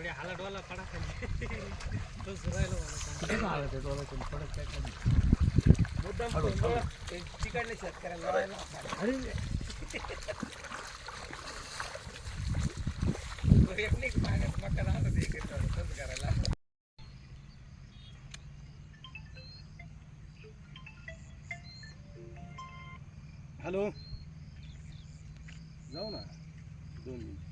थोडी हाला डोला पडा खाली. तोच राहिलो मला मुद्दाम तिकडले शेतकऱ्याला अरे. मका एक तसं करायला. हॅलो. जाऊ ना दोन मिनिट.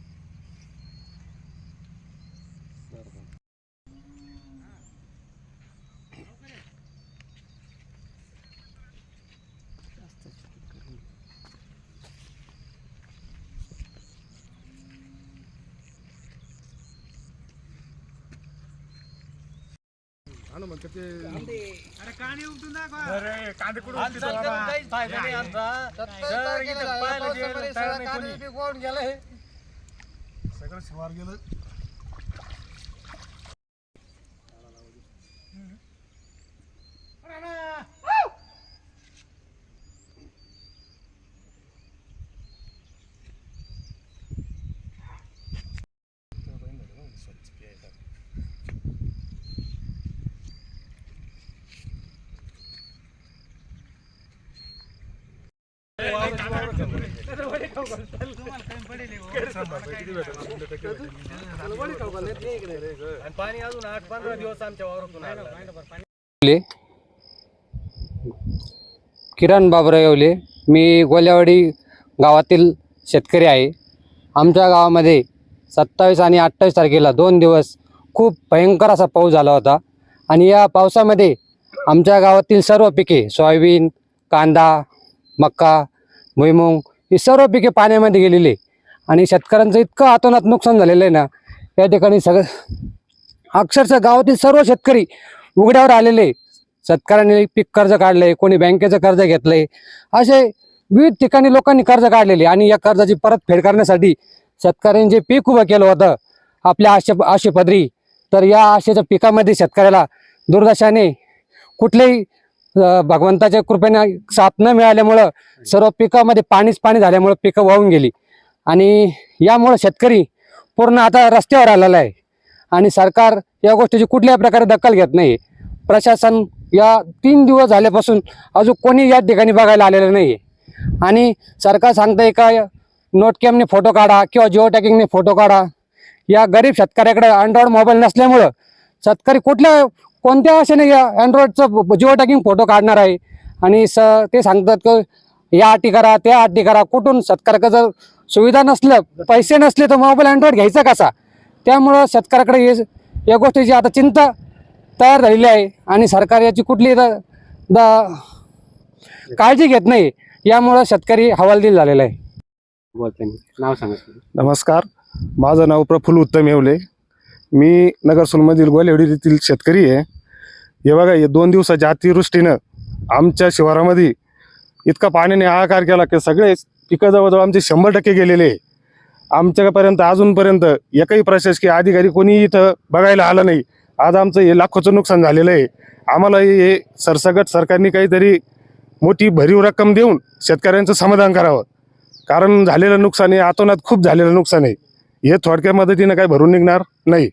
हा ना मग ते अरे कांदे उपटून दाखवा. अरे कांदे कुठून आज चालतं मग काहीच फायदा नाही. आमचा. जर इथं पाहिलं गेलं तर नाही कोणी. सगळं शिवार गेलं आणि पाणी अजून आठ पंधरा दिवस आमच्या वावरातून किरण बाबराव येवले. मी गोल्यावाडी गावातील शेतकरी आहे. आमच्या गावामध्ये सत्तावीस आणि अठ्ठावीस तारखेला दोन दिवस खूप भयंकर असा पाऊस झाला होता. आणि या पावसामध्ये आमच्या गावातील सर्व पिके सोयाबीन कांदा मका भुईमुंग ही सर्व पिके पाण्यामध्ये गेलेली आहे. आणि शेतकऱ्यांचं इतकं आतोनात नुकसान झालेलं आहे ना या ठिकाणी सगळं अक्षरशः गावातील सर्व शेतकरी उघड्यावर आलेले शेतकऱ्यांनी पीक कर्ज काढलंय कोणी बँकेचं कर्ज घेतलंय. असे विविध ठिकाणी लोकांनी कर्ज काढलेले आणि या कर्जाची परतफेड करण्यासाठी शेतकऱ्यांनी जे पीक उभं केलं होतं आपल्या आशे आशेपदरी तर या आशेच्या पिकामध्ये शेतकऱ्याला दुर्दशाने कुठलेही भगवंताच्या कृपेने साथ न मिळाल्यामुळं सर्व पिकामध्ये पाणीच पाणी झाल्यामुळं पिकं वाहून गेली. आणि यामुळं शेतकरी पूर्ण आता रस्त्यावर आलेला आहे. आणि सरकार या गोष्टीची कुठल्याही प्रकारे दखल घेत नाही. प्रशासन या तीन दिवस झाल्यापासून अजून कोणी या ठिकाणी बघायला आलेलं नाही आणि सरकार सांगतंय का नोटकॅमने फोटो काढा किंवा जिओ टॅकिंगने फोटो काढा. या गरीब शेतकऱ्याकडे अँड्रॉइड मोबाईल नसल्यामुळं शेतकरी कुठल्या कोणत्या आशेने या अँड्रॉइडचं जिओ टॅकिंग फोटो काढणार आहे? आणि स ते सांगतात की या अटी करा त्या अटी करा कुठून शेतकऱ्याकडे जर सुविधा नसलं पैसे नसले तर मोबाईल अँड्रॉइड घ्यायचा कसा? त्यामुळं शेतकऱ्याकडे हे या गोष्टीची आता चिंता तयार झालेली आहे. आणि सरकार याची कुठली द द- काळजी घेत नाही. यामुळं शेतकरी हवालदिल झालेला आहे. बोलते नाव सांगा. नमस्कार. माझं नाव प्रफुल्ल उत्तम येवले. मी नगरसोलमधील गोलेवडी येथील शेतकरी आहे. हे बघा हे दोन दिवसाच्या अतिवृष्टीनं आमच्या शिवारामध्ये इतका पाण्याने हाहाकार केला की सगळे पिकं जवळजवळ आमचे शंभर टक्के गेलेले आहे. आमच्यापर्यंत अजूनपर्यंत एकही प्रशासकीय अधिकारी कोणी इथं बघायला आलं नाही. आज आमचं हे लाखोचं नुकसान झालेलं आहे. आम्हाला हे सरसगट सरकारने काहीतरी मोठी भरीव रक्कम देऊन शेतकऱ्यांचं समाधान करावं. कारण झालेलं नुकसान हे आतोनात खूप झालेलं नुकसान आहे. हे थोडक्या मदतीनं काही भरून निघणार नाही.